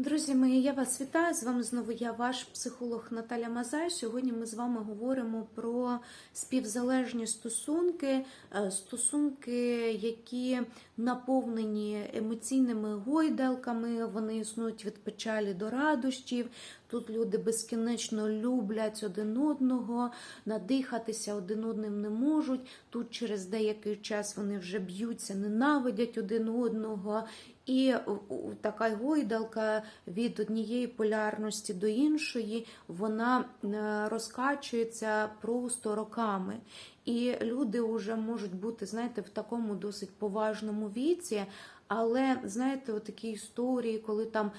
Друзі мої, я вас вітаю. З вами знову я, ваш психолог Наталя Мазай. Сьогодні ми з вами говоримо про співзалежні стосунки, е, стосунки, які наповнені емоційними гойдалками, вони існують від печалі до радощів. Тут люди безкінечно люблять один одного, надихатися один одним не можуть. Тут через деякий час вони вже б'ються, ненавидять один одного. І така гойдалка від однієї полярності до іншої, вона е, розкачується просто роками. І люди вже можуть бути, знаєте, в такому досить поважному віці. Але знаєте, такі історії, коли там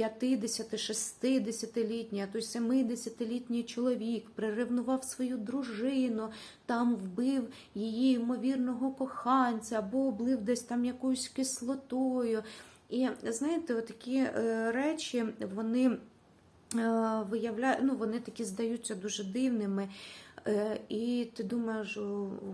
50-60-літній, а то й 70-літній чоловік приревнував свою дружину, там вбив її ймовірного коханця, або облив десь там якоюсь кислотою. І знаєте, такі е, речі, вони е, виявляють, ну вони такі здаються дуже дивними. Е, І ти думаєш,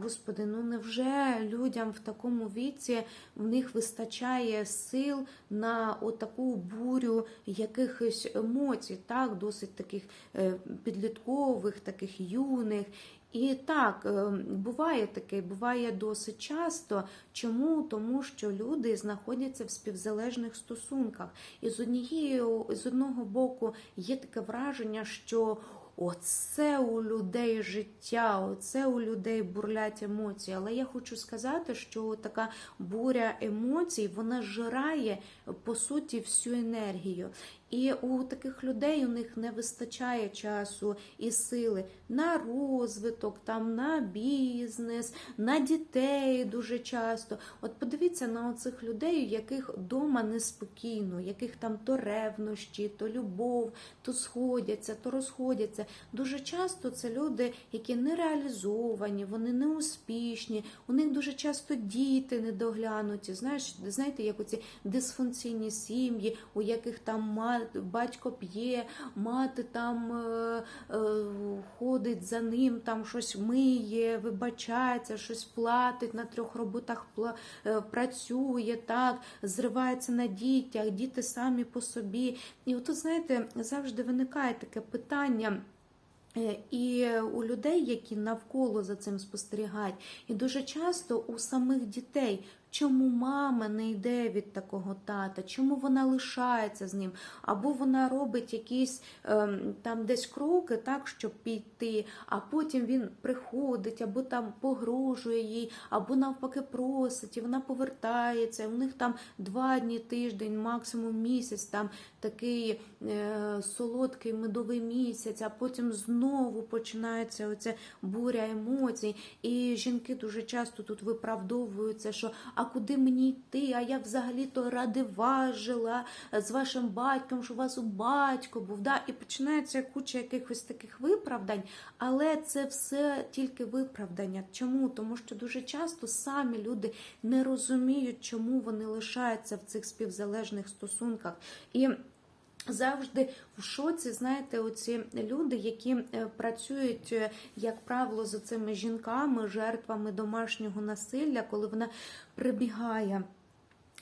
господи, ну невже людям в такому віці в них вистачає сил на отаку бурю якихось емоцій, так, досить таких е, підліткових, таких юних. І так, е, буває таке, буває досить часто. Чому? Тому що люди знаходяться в співзалежних стосунках. І з однієї, з одного боку є таке враження, що Оце у людей життя, оце у людей бурлять емоції. Але я хочу сказати, що така буря емоцій вона жирає по суті всю енергію. І у таких людей у них не вистачає часу і сили на розвиток, там на бізнес, на дітей дуже часто. От подивіться на оцих людей, у яких вдома неспокійно, яких там то ревнощі, то любов, то сходяться, то розходяться. Дуже часто це люди, які не реалізовані, вони не успішні, у них дуже часто діти недоглянуті. Знаєш, знаєте, як оці дисфункційні сім'ї, у яких там мати, батько п'є, мати там е, е, ходить за ним, там щось миє, вибачається, щось платить на трьох роботах е, працює, так, зривається на дітях, діти самі по собі. І от, знаєте, завжди виникає таке питання. Е, І у людей, які навколо за цим спостерігають, і дуже часто у самих дітей. Чому мама не йде від такого тата? Чому вона лишається з ним? Або вона робить якісь ем, там десь кроки, так, щоб піти, а потім він приходить, або там погрожує їй, або навпаки просить, і вона повертається. У них там два дні тиждень, максимум місяць, там такий е, солодкий медовий місяць, а потім знову починається оця буря емоцій. І жінки дуже часто тут виправдовуються, що а куди мені йти? А я взагалі-то ради вас жила з вашим батьком, що у вас у батько був. Да? І починається куча якихось таких виправдань, але це все тільки виправдання. Чому? Тому що дуже часто самі люди не розуміють, чому вони лишаються в цих співзалежних стосунках. І Завжди в шоці, знаєте, оці люди, які е, працюють, е, як правило, за цими жінками, жертвами домашнього насилля, коли вона прибігає.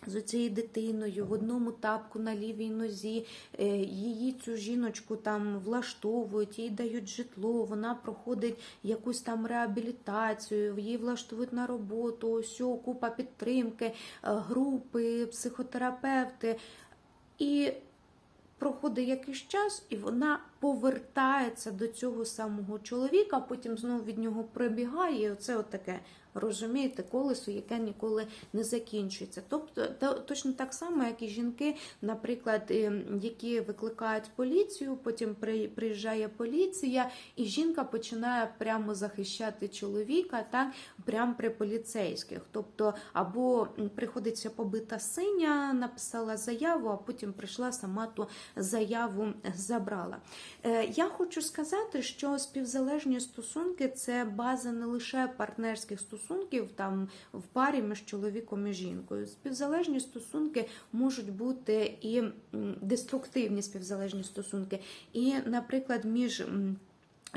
З цією дитиною в одному тапку на лівій нозі е, її цю жіночку там влаштовують, їй дають житло, вона проходить якусь там реабілітацію, її влаштовують на роботу, ось купа підтримки, групи, психотерапевти. І проходить якийсь час, і вона повертається до цього самого чоловіка, потім знову від нього прибігає. І оце от таке, розумієте, колесо, яке ніколи не закінчується. Тобто, то- точно так само, як і жінки, наприклад, е, які викликають поліцію, потім при- приїжджає поліція, і жінка починає прямо захищати чоловіка, так, прямо при поліцейських. Тобто, або приходиться побита синя, написала заяву, а потім прийшла сама ту заяву забрала. Е, Я хочу сказати, що співзалежні стосунки це база не лише партнерських стосунків там в парі між чоловіком і жінкою. Співзалежні стосунки можуть бути і деструктивні співзалежні стосунки, і, наприклад, між.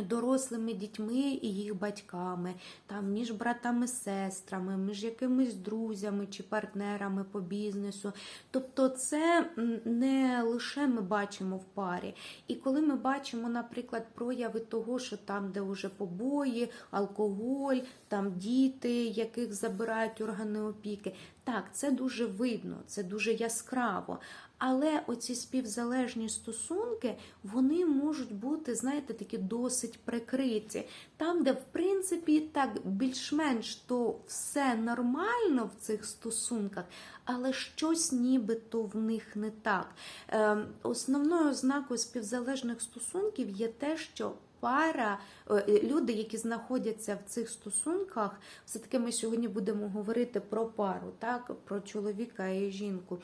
Дорослими дітьми і їх батьками, там між братами, сестрами, між якимись друзями чи партнерами по бізнесу. Тобто, це не лише ми бачимо в парі. І коли ми бачимо, наприклад, прояви того, що там, де вже побої, алкоголь, там діти, яких забирають органи опіки, так, це дуже видно, це дуже яскраво. Але оці співзалежні стосунки, вони можуть бути, знаєте, такі досить прикриті. Там, де, в принципі, так більш-менш то все нормально в цих стосунках, але щось нібито в них не так. Ем, Основною ознакою співзалежних стосунків є те, що пара, е, люди, які знаходяться в цих стосунках, все-таки ми сьогодні будемо говорити про пару, так, про чоловіка і жінку.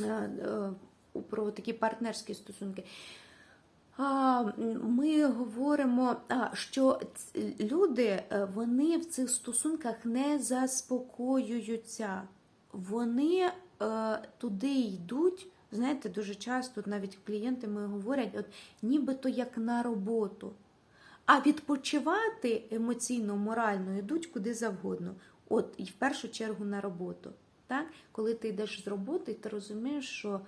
Е, е, про такі партнерські стосунки. Ми говоримо, що люди е, вони в цих стосунках не заспокоюються. Вони туди йдуть. Знаєте, дуже часто навіть клієнти ми говорять, от нібито як на роботу. А відпочивати емоційно, морально йдуть куди завгодно. От і в першу чергу на роботу. Так? Коли ти йдеш з роботи, ти розумієш, що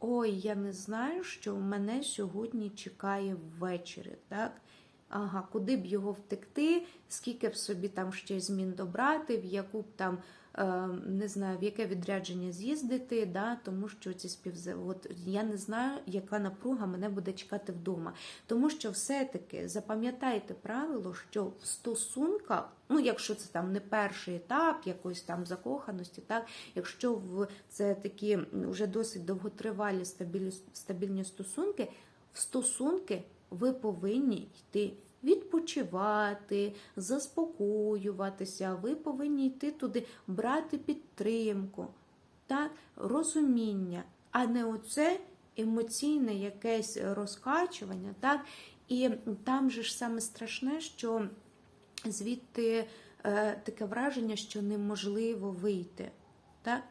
ой, я не знаю, що мене сьогодні чекає ввечері. Так? Ага, куди б його втекти, скільки б собі там ще змін добрати, в яку б там не знаю, в яке відрядження з'їздити, да, тому що ці співзе... От я не знаю, яка напруга мене буде чекати вдома. Тому що все-таки запам'ятайте правило, що в стосунках, ну якщо це там не перший етап якоїсь там закоханості, так, якщо в це такі вже досить довготривалі стабільні, стабільні стосунки, в стосунки ви повинні йти відпочивати, заспокоюватися, ви повинні йти туди, брати підтримку, так, розуміння, а не оце емоційне якесь розкачування. Так? І там же ж саме страшне, що звідти е, таке враження, що неможливо вийти. Так?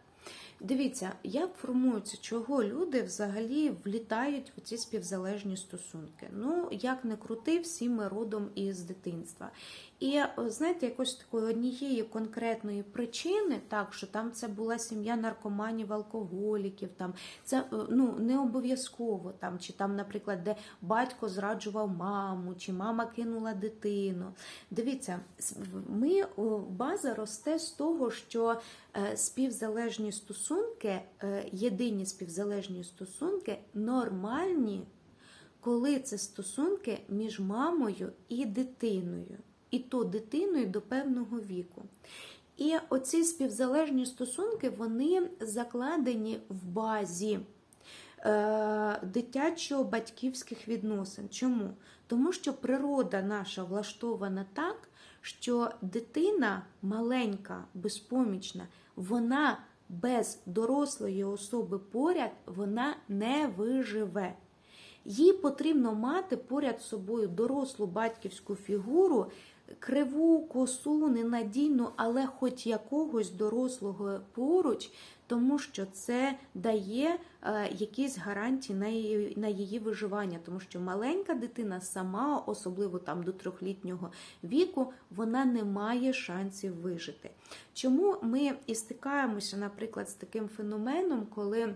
Дивіться, як формується, чого люди взагалі влітають в ці співзалежні стосунки. Ну, як не крути, всі ми родом із дитинства. І знаєте, якось такої однієї конкретної причини, так що там це була сім'я наркоманів, алкоголіків, там це ну не обов'язково там, чи там, наприклад, де батько зраджував маму, чи мама кинула дитину. Дивіться, ми база росте з того, що співзалежні стосунки, єдині співзалежні стосунки нормальні, коли це стосунки між мамою і дитиною і то дитиною до певного віку. І оці співзалежні стосунки вони закладені в базі е, дитячо-батьківських відносин. Чому? Тому що природа наша влаштована так, що дитина маленька, безпомічна, вона без дорослої особи поряд вона не виживе. Їй потрібно мати поряд з собою дорослу батьківську фігуру, криву, косу, ненадійну, але хоч якогось дорослого поруч, тому що це дає е, якісь гарантії на її, на її виживання, тому що маленька дитина сама, особливо там до трьохлітнього віку, вона не має шансів вижити. Чому ми і стикаємося, наприклад, з таким феноменом, коли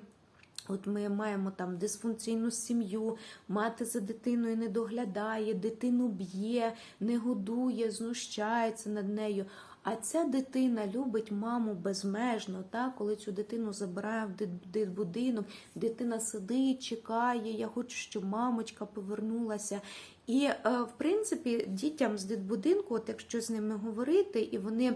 От ми маємо там дисфункційну сім'ю, мати за дитиною не доглядає, дитину б'є, не годує, знущається над нею. А ця дитина любить маму безмежно. Так? Коли цю дитину забирає в дитбудинок, дитина сидить, чекає, я хочу, щоб мамочка повернулася. І, е, в принципі, дітям з дитбудинку, от якщо з ними говорити, і вони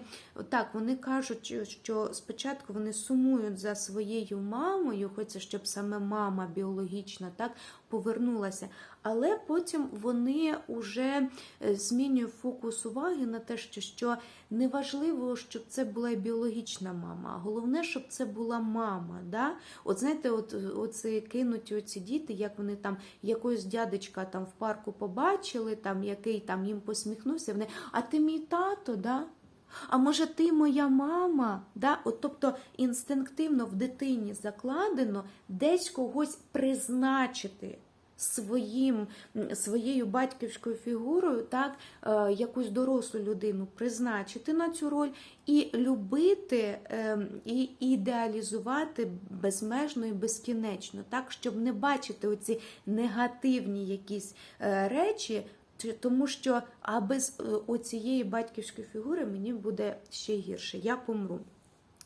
так вони кажуть, що спочатку вони сумують за своєю мамою, хочеться, щоб саме мама біологічна так повернулася. Але потім вони вже змінюють фокус уваги на те, що що неважливо, щоб це була біологічна мама, а головне, щоб це була мама. Да? От знаєте, от, оці кинуті оці діти, як вони там якогось дядечка там в парку побачили, там який там їм посміхнувся, вони, а ти мій тато, да? А може, ти моя мама? Да? От, Тобто інстинктивно в дитині закладено десь когось призначити своїм, своєю батьківською фігурою, так, е, якусь дорослу людину призначити на цю роль і любити ем, і ідеалізувати безмежно і безкінечно, так, щоб не бачити оці негативні якісь е, речі. Тому що а без е, оцієї батьківської фігури мені буде ще гірше, я помру.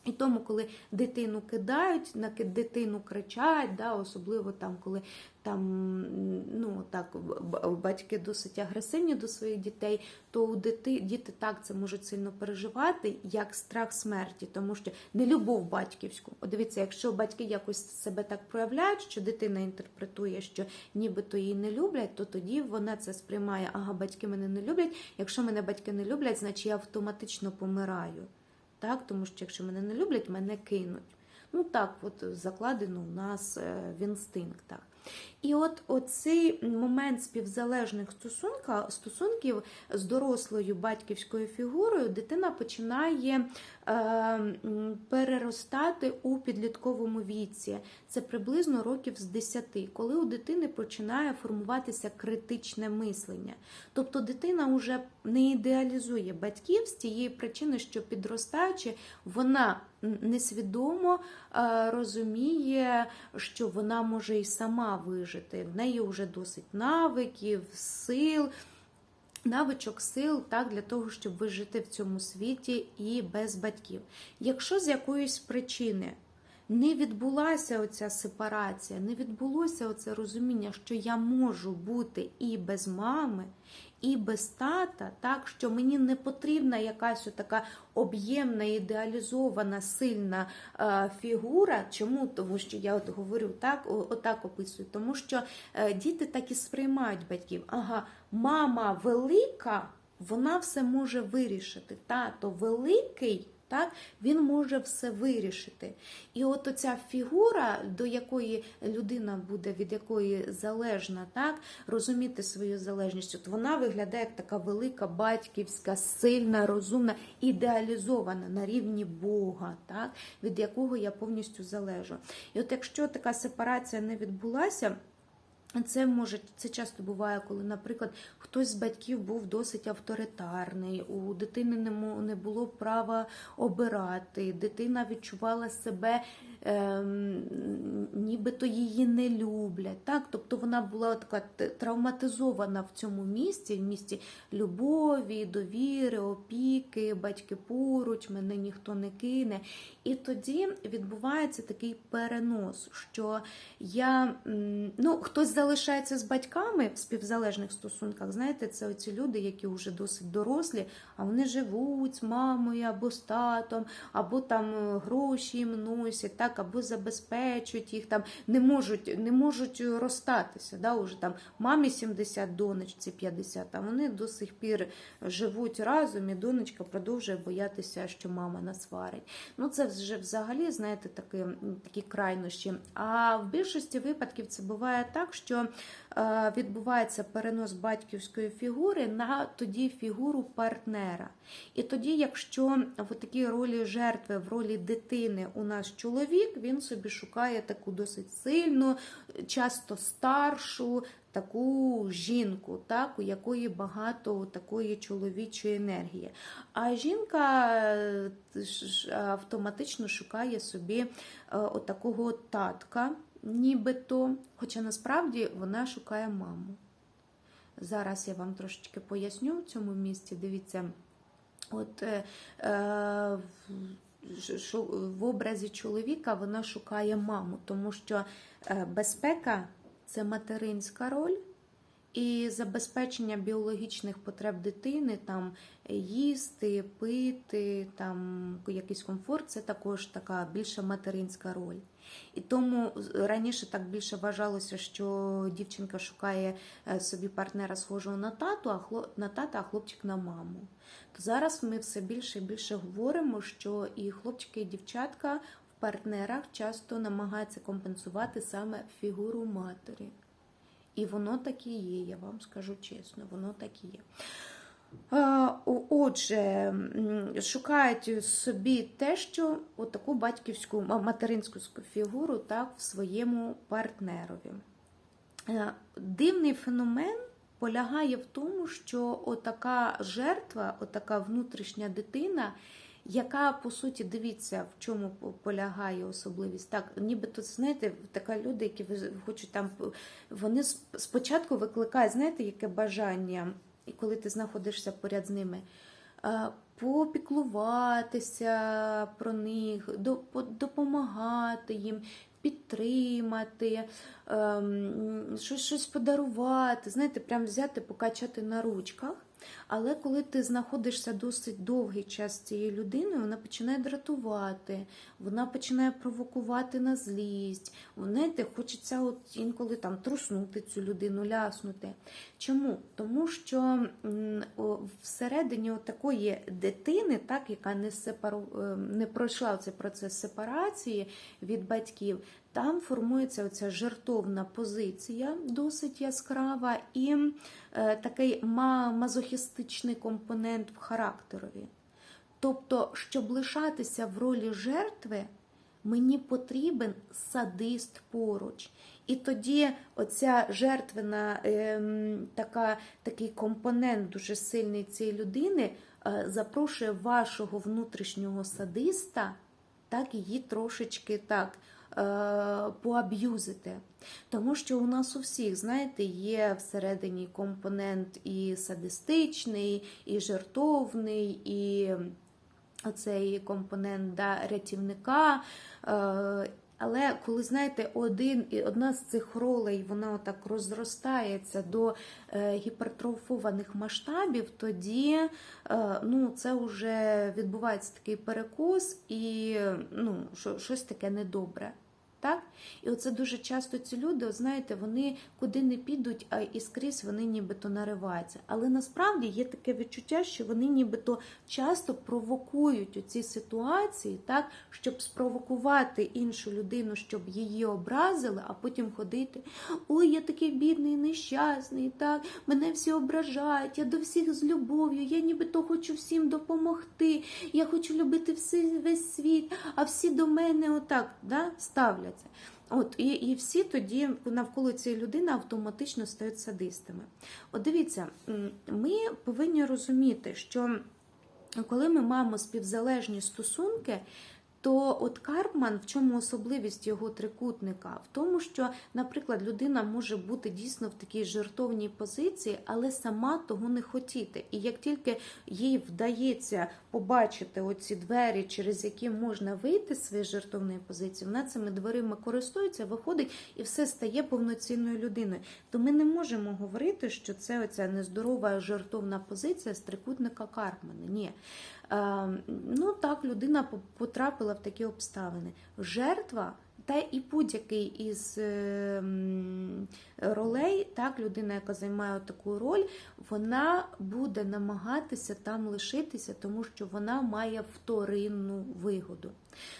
І тому, коли дитину кидають, на дитину кричать, да, особливо там, коли там ну так батьки досить агресивні до своїх дітей, то у дити, діти так це можуть сильно переживати, як страх смерті, тому що не любов батьківську. От дивіться, якщо батьки якось себе так проявляють, що дитина інтерпретує, що нібито її не люблять, то тоді вона це сприймає, ага, батьки мене не люблять. Якщо мене батьки не люблять, значить я автоматично помираю. Так, тому що якщо мене не люблять, мене кинуть. Ну так, от закладено у нас е, в інстинктах. І от оцей момент співзалежних стосунків з дорослою батьківською фігурою дитина починає переростати у підлітковому віці. Це приблизно років з 10, коли у дитини починає формуватися критичне мислення. Тобто дитина вже не ідеалізує батьків з тієї причини, що підростаючи, вона несвідомо е, розуміє, що вона може і сама вижити. В неї вже досить навиків, сил. Навичок сил так для того, щоб вижити в цьому світі і без батьків. Якщо з якоїсь причини не відбулася оця сепарація, не відбулося оце розуміння, що я можу бути і без мами, і без тата, так що мені не потрібна якась така об'ємна, ідеалізована, сильна е, фігура. Чому? Тому що я от говорю так, отак описую, тому що е, діти так і сприймають батьків. Ага, мама велика, вона все може вирішити. Тато великий. Так, він може все вирішити. І от оця фігура, до якої людина буде, від якої залежна, так, розуміти свою залежність, от вона виглядає як така велика, батьківська, сильна, розумна, ідеалізована на рівні Бога, так, від якого я повністю залежу. І от якщо така сепарація не відбулася, це може це часто буває, коли, наприклад, хтось з батьків був досить авторитарний, у дитини не було права обирати, дитина відчувала себе, ем, нібито її не люблять. Так? Тобто вона була така травматизована в цьому місці, в місті любові, довіри, опіки, батьки поруч, мене ніхто не кине. І тоді відбувається такий перенос, що я ну, хтось залишається з батьками в співзалежних стосунках. Знаєте, це оці люди, які вже досить дорослі, а вони живуть з мамою або з татом, або там е, гроші їм носять, або забезпечують їх там, не можуть, не можуть розстатися. Да, уже там мамі 70, донечці 50, а вони до сих пір живуть разом, і донечка продовжує боятися, що мама насварить. Ну, це вже взагалі, знаєте, такі, такі крайнощі. А в більшості випадків це буває так, що відбувається перенос батьківської фігури на тоді фігуру партнера. І тоді, якщо в такій ролі жертви, в ролі дитини у нас чоловік, він собі шукає таку досить сильну, часто старшу. Таку жінку, так, у якої багато такої чоловічої енергії. А жінка е, автоматично шукає собі е, отакого татка, нібито, хоча насправді вона шукає маму. Зараз я вам трошечки поясню в цьому місці. Дивіться, от е, е, в- образі чоловіка вона шукає маму, тому що е, безпека це материнська роль. І забезпечення біологічних потреб дитини, там їсти, пити, там якийсь комфорт, це також така більша материнська роль. І тому раніше так більше вважалося, що дівчинка шукає е, собі партнера схожого на тату, а хлоп на тата, а хлопчик на маму. То зараз ми все більше і більше говоримо, що і хлопчики, і дівчатка в партнерах часто намагаються компенсувати саме фігуру матері. І воно так і є, я вам скажу чесно, воно так і є. Е, Отже, шукають собі те, що таку батьківську материнську фігуру так, в своєму партнерові. Е, Дивний феномен полягає в тому, що отака жертва, отака внутрішня дитина, яка по суті дивіться, в чому полягає особливість. Так, нібито знаєте, така люди, які хочуть там, вони спочатку викликають, знаєте, яке бажання, і коли ти знаходишся поряд з ними. Попіклуватися про них, до- допомагати їм, підтримати, ем, щось, щось подарувати, знаєте, прям взяти, покачати на ручках. Але коли ти знаходишся досить довгий час з цією людиною, вона починає дратувати, вона починає провокувати на злість. Знаєте, хочеться от інколи там труснути цю людину, ляснути. Чому? Тому що всередині такої дитини, так, яка не, сепару... е, не пройшла цей процес сепарації від батьків, там формується оця жертовна позиція, досить яскрава, і е, такий ма- мазохістичний компонент в характерові. Тобто, щоб лишатися в ролі жертви, мені потрібен садист поруч. І тоді оця жертвена ем, така, такий компонент дуже сильний цієї людини е, запрошує вашого внутрішнього садиста, так її трошечки так е, поаб'юзити. Тому що у нас у всіх, знаєте, є всередині компонент і садистичний, і жертовний, і оцей компонент да, рятівника. Е, але коли знаєте, один і одна з цих ролей вона отак розростається до е, гіпертрофованих масштабів, тоді е, ну, це вже відбувається такий перекос і ну, що, щось таке недобре. Так? І оце дуже часто ці люди, знаєте, вони куди не підуть, а і скрізь вони нібито нариваються. Але насправді є таке відчуття, що вони нібито часто провокують у ці ситуації, так, щоб спровокувати іншу людину, щоб її образили, а потім ходити. Ой, я такий бідний, нещасний, так, мене всі ображають, я до всіх з любов'ю, я нібито хочу всім допомогти, я хочу любити всі, весь світ, а всі до мене отак да, ставляться. От, і, і всі тоді навколо цієї людини автоматично стають садистами. От дивіться, ми повинні розуміти, що коли ми маємо співзалежні стосунки, то от Карпман, в чому особливість його трикутника? В тому, що, наприклад, людина може бути дійсно в такій жертовній позиції, але сама того не хотіти. І як тільки їй вдається побачити оці двері, через які можна вийти з своєї жертовної позиції, вона цими дверима користується, виходить і все стає повноцінною людиною. То ми не можемо говорити, що це оця нездорова жертовна позиція з трикутника Карпмана. Ні. Е, ну так, людина потрапила в такі обставини. Жертва. Та і будь-який із е, ролей, так, людина, яка займає таку роль, вона буде намагатися там лишитися, тому що вона має вторинну вигоду.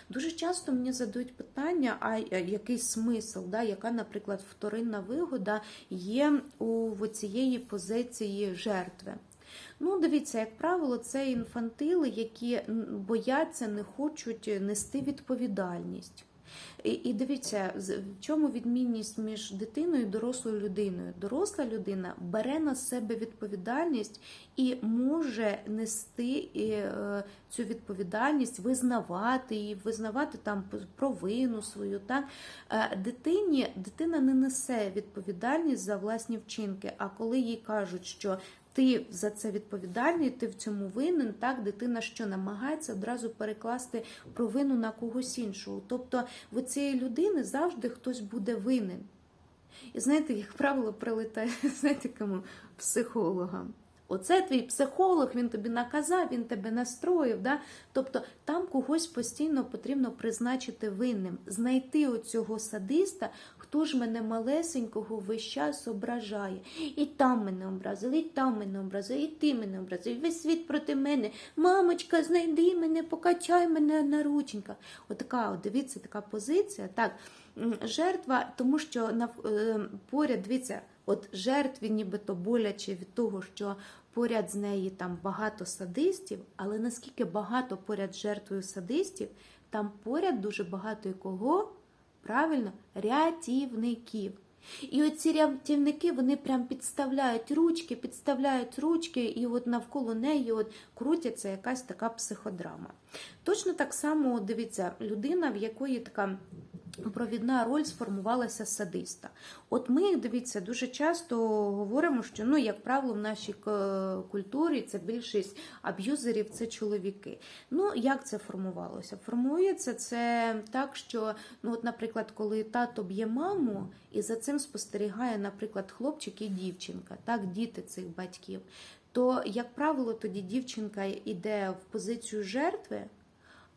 Дуже часто мені задають питання, а який смисл, да, яка, наприклад, вторинна вигода є у цієї позиції жертви. Ну, дивіться, як правило, це інфантили, які бояться, не хочуть нести відповідальність. І, і дивіться, в чому відмінність між дитиною і дорослою людиною? Доросла людина бере на себе відповідальність і може нести е, цю відповідальність, визнавати її, визнавати там провину свою. Так? Е, Дитині дитина не несе відповідальність за власні вчинки. А коли їй кажуть, що ти за це відповідальний, ти в цьому винен, так дитина що намагається одразу перекласти провину на когось іншого. Тобто в цієї людини завжди хтось буде винен. І знаєте, як правило, прилетає, знаєте, кому психологам. Оце твій психолог, він тобі наказав, він тебе настроїв. Да? Тобто там когось постійно потрібно призначити винним, знайти оцього садиста, хто ж мене малесенького весь час ображає. І там мене образили, і там мене образили, і ти мене образив, весь світ проти мене. Мамочка, знайди мене, покачай мене на рученьках. Отака, от, дивіться, така позиція. Так, жертва, тому що нав- е, поряд, дивіться, от жертві нібито боляче від того, що поряд з неї там багато садистів, але наскільки багато поряд жертвою садистів, там поряд дуже багато і кого? Правильно, рятівників. І оці рятівники вони прям підставляють ручки, підставляють ручки, і от навколо неї от крутяться якась така психодрама. Точно так само, дивіться, людина, в якої така провідна роль сформувалася садиста. От ми, дивіться, дуже часто говоримо, що ну, як правило, в нашій е, культурі це більшість аб'юзерів це чоловіки. Ну, як це формувалося? Формується це так, що, ну, от, наприклад, коли тато б'є маму, і за цим спостерігає, наприклад, хлопчик і дівчинка, так, діти цих батьків, то, як правило, тоді дівчинка йде в позицію жертви.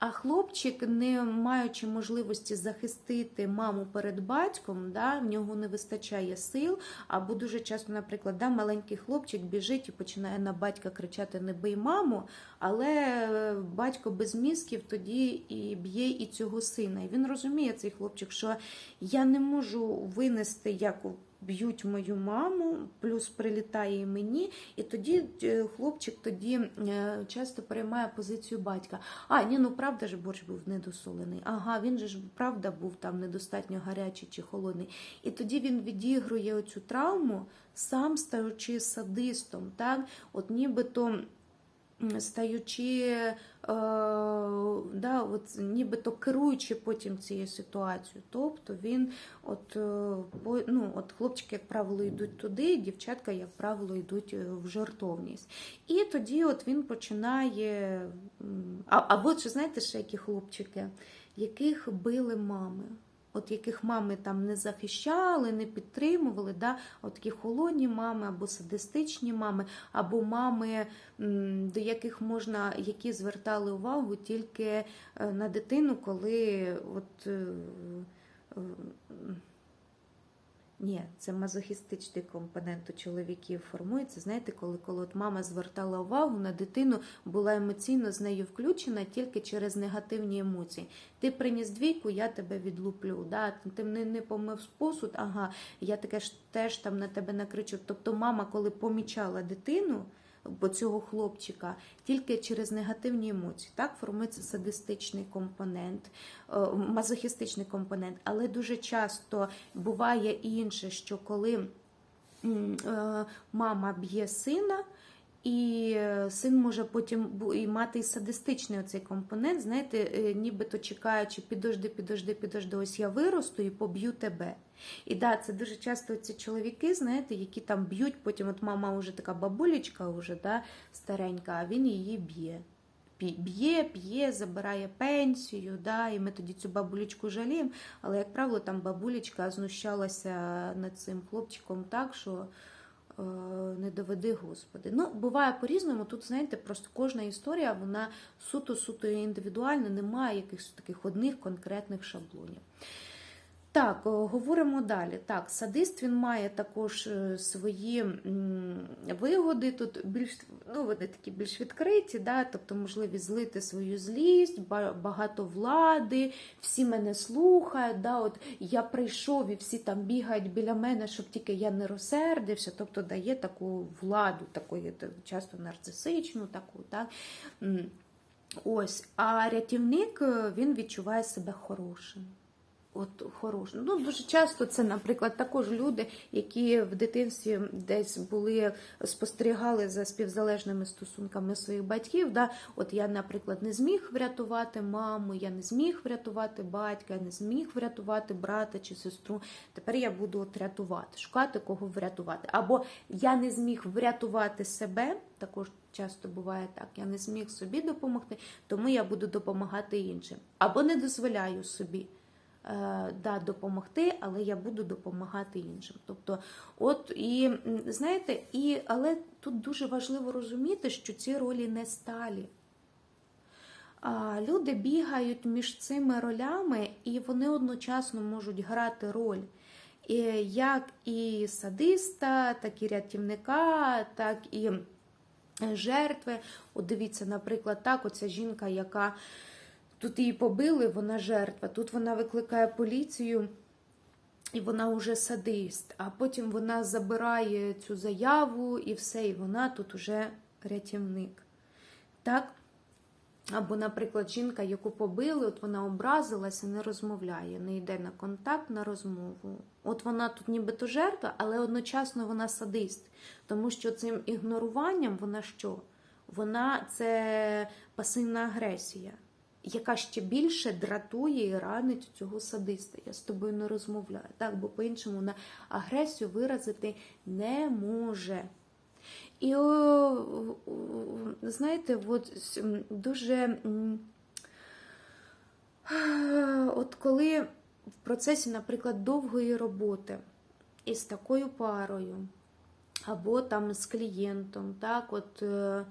А хлопчик, не маючи можливості захистити маму перед батьком, да, в нього не вистачає сил. Або дуже часто, наприклад, да, маленький хлопчик біжить і починає на батька кричати Не бий маму, але е, батько без мізків тоді і б'є і цього сина. І він розуміє, цей хлопчик, що я не можу винести як б'ють мою маму, плюс прилітає і мені, і тоді е, хлопчик тоді е, часто переймає позицію батька. А, ні, ну правда ж борщ був недосолений. Ага, він же ж правда був там недостатньо гарячий чи холодний. І тоді він відігрує оцю травму, сам стаючи садистом, так, от нібито. Стаючи, е, да, от, нібито керуючи потім цією ситуацією. Тобто він, от, е, ну, от хлопчики, як правило, йдуть туди, дівчатка, як правило, йдуть е, в жартовність. І тоді от він починає. А, або чи знаєте ще які хлопчики, яких били мами? От яких мами там не захищали, не підтримували, да? от такі холодні мами або садистичні мами, або мами, до яких можна, які звертали увагу тільки е, на дитину, коли от. Ні, це мазохістичний компонент у чоловіків формується. Знаєте, коли, коли от мама звертала увагу на дитину, була емоційно з нею включена тільки через негативні емоції. Ти приніс двійку, я тебе відлуплю. Да? Ти не, не помив посуд, ага, я таке ж теж там на тебе накричу. Тобто, мама, коли помічала дитину. Бо цього хлопчика тільки через негативні емоції. Так формується садистичний компонент, е, мазохістичний компонент. Але дуже часто буває інше, що коли е, мама б'є сина. І е, син може потім і мати і садистичний оцей компонент, знаєте, е, нібито чекаючи, підожди, підожди, підожди, ось я виросту і поб'ю тебе. І да, це дуже часто ці чоловіки, знаєте, які там б'ють, потім от мама вже така бабулечка, вже, да, старенька, а він її б'є. Б'є, п'є, забирає пенсію, да, і ми тоді цю бабулечку жаліємо. Але, як правило, там бабулечка знущалася над цим хлопчиком так, що не доведи Господи. Ну, буває по-різному. Тут, знаєте, просто кожна історія, вона суто-суто індивідуальна, немає якихось таких одних конкретних шаблонів. Так, е, говоримо далі. Так, садист він має також е, свої вигоди. Тут більш ну, вони такі більш відкриті, да? тобто можливість злити свою злість, багато влади, всі мене слухають. Да? От я прийшов і всі там бігають біля мене, щоб тільки я не розсердився. Тобто дає таку владу, такої часто нарцисичну, таку, так? Ось, а рятівник е, він відчуває себе хорошим. От хорошим. Ну, дуже часто це, наприклад, також люди, які в дитинстві десь були, спостерігали за співзалежними стосунками своїх батьків. Да? От я, наприклад, не зміг врятувати маму, я не зміг врятувати батька, я не зміг врятувати брата чи сестру. Тепер я буду от рятувати, шукати кого врятувати. Або я не зміг врятувати себе, також часто буває так. Я не зміг собі допомогти, тому я буду допомагати іншим. Або не дозволяю собі да, допомогти, але я буду допомагати іншим. Тобто, от і знаєте, і але тут дуже важливо розуміти, що ці ролі не сталі. Люди бігають між цими ролями, і вони одночасно можуть грати роль. Як і садиста, так і рятівника, так і е, жертви. От дивіться, наприклад, так, оця жінка, яка тут її побили, вона жертва. Тут вона викликає поліцію, і вона вже садист. А потім вона забирає цю заяву і все, і вона тут уже рятівник. Так? Або, наприклад, жінка, яку побили, от вона образилася, не розмовляє, не йде на контакт, на розмову. От вона тут нібито жертва, але одночасно вона садист. Тому що цим ігноруванням вона що? Вона це пасивна агресія, яка ще більше дратує і ранить цього садиста. Я з тобою не розмовляю. Так, бо по-іншому вона агресію виразити не може. І знаєте, от дуже от коли в процесі, наприклад, довгої роботи із такою парою, або там з клієнтом, так, от е,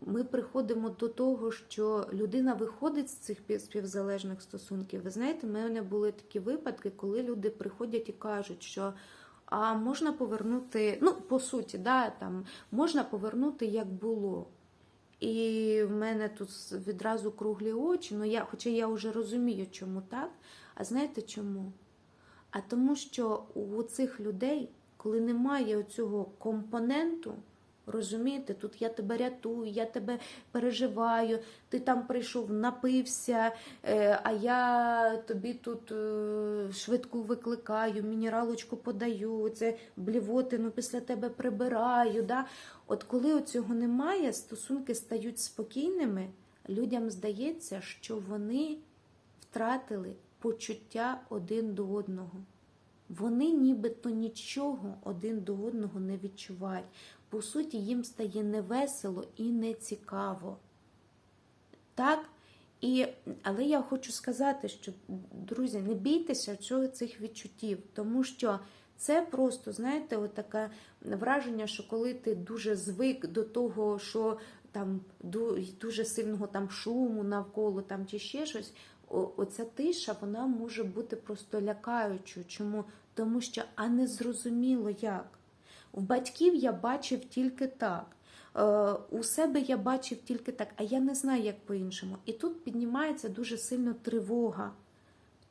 ми приходимо до того, що людина виходить з цих співзалежних стосунків. Ви знаєте, в мене були такі випадки, коли люди приходять і кажуть, що а можна повернути, ну, по суті, да, там, можна повернути як було. І в мене тут відразу круглі очі, ну я, хоча я вже розумію, чому так. А знаєте чому? А тому, що у цих людей, коли немає цього компоненту, розумієте, тут я тебе рятую, я тебе переживаю, ти там прийшов, напився, е, а я тобі тут е, швидку викликаю, мінералочку подаю, це блівотину після тебе прибираю. Да? От коли цього немає, стосунки стають спокійними, людям здається, що вони втратили почуття один до одного. Вони нібито нічого один до одного не відчувають. По суті, їм стає невесело і нецікаво. Так? І, але я хочу сказати, що, друзі, не бійтеся цих відчуттів, тому що це просто, знаєте, таке враження, що коли ти дуже звик до того, що там дуже сильного там шуму навколо там чи ще щось, оця тиша вона може бути просто лякаючою. Чому? Тому що а не зрозуміло як. В батьків я бачив тільки так. Е, у себе я бачив тільки так, а я не знаю, як по-іншому. І тут піднімається дуже сильно тривога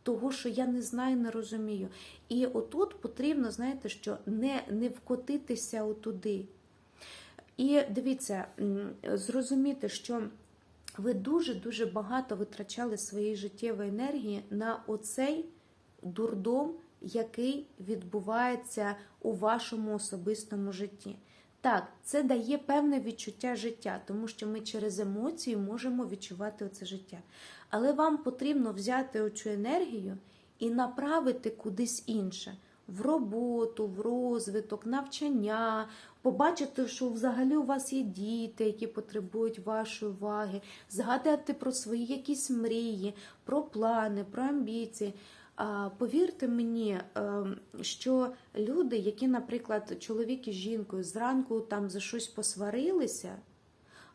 того, що я не знаю, не розумію. І отут потрібно, знаєте, що не, не вкотитися отуди. І дивіться, зрозуміти, що ви дуже-дуже багато витрачали своєї життєвої енергії на оцей дурдом, який відбувається у вашому особистому житті. Так, це дає певне відчуття життя, тому що ми через емоції можемо відчувати оце життя. Але вам потрібно взяти оцю енергію і направити кудись інше. В роботу, в розвиток, навчання, побачити, що взагалі у вас є діти, які потребують вашої уваги, згадати про свої якісь мрії, про плани, про амбіції. Повірте мені, е, що люди, які, наприклад, чоловік із жінкою зранку там за щось посварилися,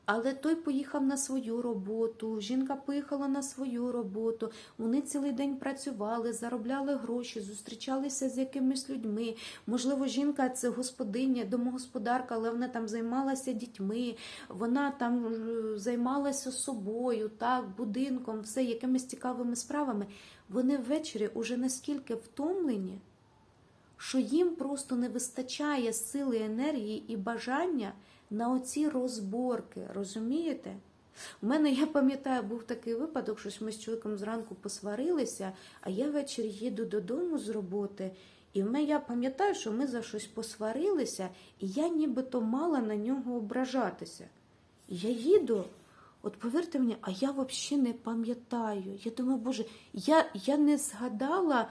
але той поїхав на свою роботу, жінка поїхала на свою роботу, вони цілий день працювали, заробляли гроші, зустрічалися з якимись людьми. Можливо, жінка це господиня, домогосподарка, але вона там займалася дітьми, вона там е, займалася собою, так, будинком, все якимись цікавими справами. Вони ввечері уже наскільки втомлені, що їм просто не вистачає сили, енергії і бажання на оці розборки. Розумієте? У мене, я пам'ятаю, був такий випадок, що ми з чоловіком зранку посварилися, а я ввечері їду додому з роботи. І в мене я пам'ятаю, що ми за щось посварилися, і я нібито мала на нього ображатися. Я їду, от повірте мені, а я взагалі не пам'ятаю. Я думаю, Боже, я, я не згадала,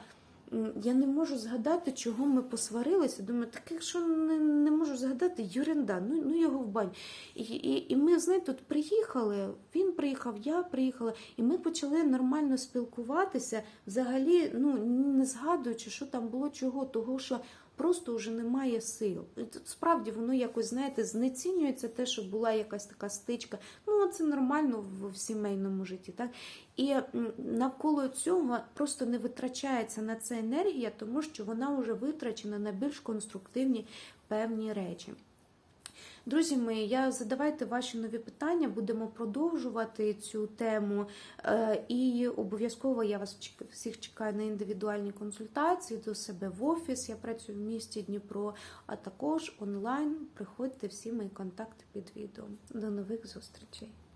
я не можу згадати, чого ми посварилися. Думаю, так якщо не, не можу згадати, Юренда, ну, ну його в бань. І, і, і ми, знаєте, тут приїхали, він приїхав, я приїхала, і ми почали нормально спілкуватися, взагалі, ну, не згадуючи, що там було чого, того, що просто вже немає сил. І тут Справді воно якось, знаєте, знецінюється те, що була якась така стичка. Ну, це нормально в, в сімейному житті. так? І навколо цього просто не витрачається на це енергія, тому що вона вже витрачена на більш конструктивні певні речі. Друзі мої, я задавайте ваші нові питання, будемо продовжувати цю тему. Е, І обов'язково я вас всіх чекаю на індивідуальні консультації до себе в офіс. Я працюю в місті Дніпро, а також онлайн. Приходьте всі мої контакти під відео. До нових зустрічей.